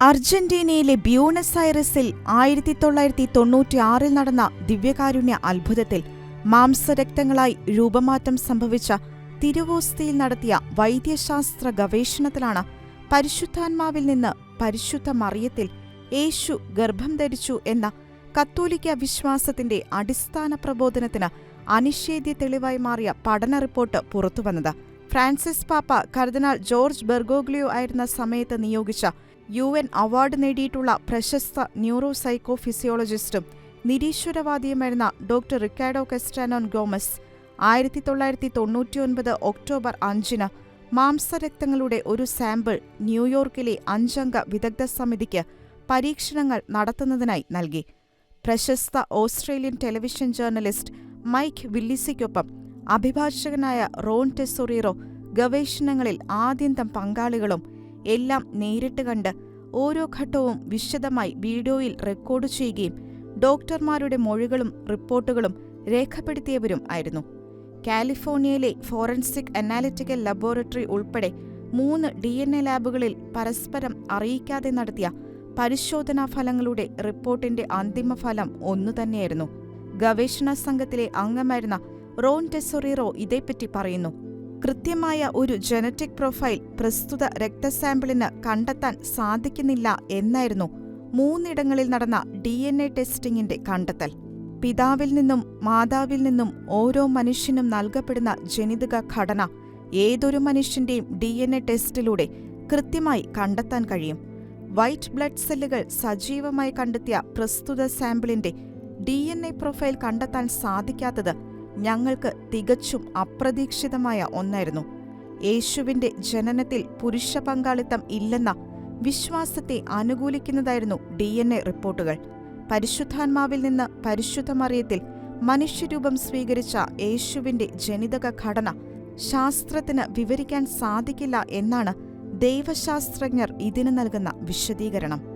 അർജന്റീനയിലെ Buenos ഐറിസിൽ ആയിരത്തി തൊള്ളായിരത്തി തൊണ്ണൂറ്റി ആറിൽ നടന്ന ദിവ്യകാരുണ്യ അത്ഭുതത്തിൽ മാംസരക്തങ്ങളായി രൂപമാറ്റം സംഭവിച്ച തിരുവോസ്തിയിൽ നടത്തിയ വൈദ്യശാസ്ത്ര ഗവേഷണത്തിലാണ് പരിശുദ്ധാത്മാവിൽ നിന്ന് പരിശുദ്ധ മറിയത്തിൽ യേശു ഗർഭം ധരിച്ചു എന്ന കത്തോലിക്ക വിശ്വാസത്തിന്റെ അടിസ്ഥാന പ്രബോധനത്തിന് അനിഷേധ്യ തെളിവായി മാറിയ പഠന റിപ്പോർട്ട് പുറത്തുവന്നത്. ഫ്രാൻസിസ് പാപ്പ കർദിനാൾ ജോർജ് ബെർഗോഗ്ലിയോ ആയിരുന്ന സമയത്ത് നിയോഗിച്ച യു എൻ അവാർഡ് നേടിയിട്ടുള്ള പ്രശസ്ത ന്യൂറോ സൈക്കോ ഫിസിയോളജിസ്റ്റും നിരീശ്വരവാദിയുമായിരുന്ന ഡോക്ടർ റിക്കാഡോ കെസ്റ്റാനോൺ ഗോമസ് ആയിരത്തി തൊള്ളായിരത്തി തൊണ്ണൂറ്റിയൊൻപത് ഒക്ടോബർ അഞ്ചിന് മാംസരക്തങ്ങളുടെ ഒരു സാമ്പിൾ ന്യൂയോർക്കിലെ അഞ്ചംഗ വിദഗ്ധ സമിതിക്ക് പരീക്ഷണങ്ങൾ നടത്തുന്നതിനായി നൽകി. പ്രശസ്ത ഓസ്ട്രേലിയൻ ടെലിവിഷൻ ജേർണലിസ്റ്റ് മൈക്ക് വില്ലിസിക്കൊപ്പം അഭിഭാഷകനായ റോൺ ടെസൊറീറോ ഗവേഷണങ്ങളിൽ ആദ്യന്തം പങ്കാളികളും എല്ലാം നേരിട്ട് കണ്ട് ഓരോ ഘട്ടവും വിശദമായി വീഡിയോയിൽ റെക്കോർഡ് ചെയ്യുകയും ഡോക്ടർമാരുടെ മൊഴികളും റിപ്പോർട്ടുകളും രേഖപ്പെടുത്തിയവരും ആയിരുന്നു. കാലിഫോർണിയയിലെ ഫോറൻസിക് അനാലിറ്റിക്കൽ ലബോറട്ടറി ഉൾപ്പെടെ മൂന്ന് ഡി എൻ എ ലാബുകളിൽ പരസ്പരം അറിയിക്കാതെ നടത്തിയ പരിശോധനാ ഫലങ്ങളുടെ റിപ്പോർട്ടിന്റെ അന്തിമ ഫലം ഒന്നുതന്നെയായിരുന്നു ഗവേഷണ സംഘത്തിലെ അംഗമായിരുന്ന റോൺ ടെസൊറീറോ ഇതേപ്പറ്റി പറയുന്നു. കൃത്യമായ ഒരു ജനറ്റിക് പ്രൊഫൈൽ പ്രസ്തുത രക്തസാമ്പിളിന് കണ്ടെത്താൻ സാധിക്കുന്നില്ല എന്നായിരുന്നു മൂന്നിടങ്ങളിൽ നടന്ന ഡി എൻ എ ടെസ്റ്റിംഗിന്റെ കണ്ടെത്തൽ. പിതാവിൽ നിന്നും മാതാവിൽ നിന്നും ഓരോ മനുഷ്യനും നൽകപ്പെടുന്ന ജനിതക ഘടന ഏതൊരു മനുഷ്യന്റെയും ഡി എൻ എ ടെസ്റ്റിലൂടെ കൃത്യമായി കണ്ടെത്താൻ കഴിയും. വൈറ്റ് ബ്ലഡ് സെല്ലുകൾ സജീവമായി കണ്ടെത്തിയ പ്രസ്തുത സാമ്പിളിന്റെ ഡി എൻ എ പ്രൊഫൈൽ കണ്ടെത്താൻ സാധിക്കാത്തത് ഞങ്ങൾക്ക് തികച്ചും അപ്രതീക്ഷിതമായ ഒന്നായിരുന്നു. യേശുവിന്റെ ജനനത്തിൽ പുരുഷ പങ്കാളിത്തം ഇല്ലെന്ന വിശ്വാസത്തെ അനുകൂലിക്കുന്നതായിരുന്നു ഡി എൻ എ റിപ്പോർട്ടുകൾ. പരിശുദ്ധാത്മാവിൽ നിന്ന് പരിശുദ്ധമറിയത്തിൽ മനുഷ്യരൂപം സ്വീകരിച്ച യേശുവിന്റെ ജനിതക ഘടന ശാസ്ത്രത്തിന് വിവരിക്കാൻ സാധിക്കില്ല എന്നാണ് ദൈവശാസ്ത്രജ്ഞർ ഇതിന് നൽകുന്ന വിശദീകരണം.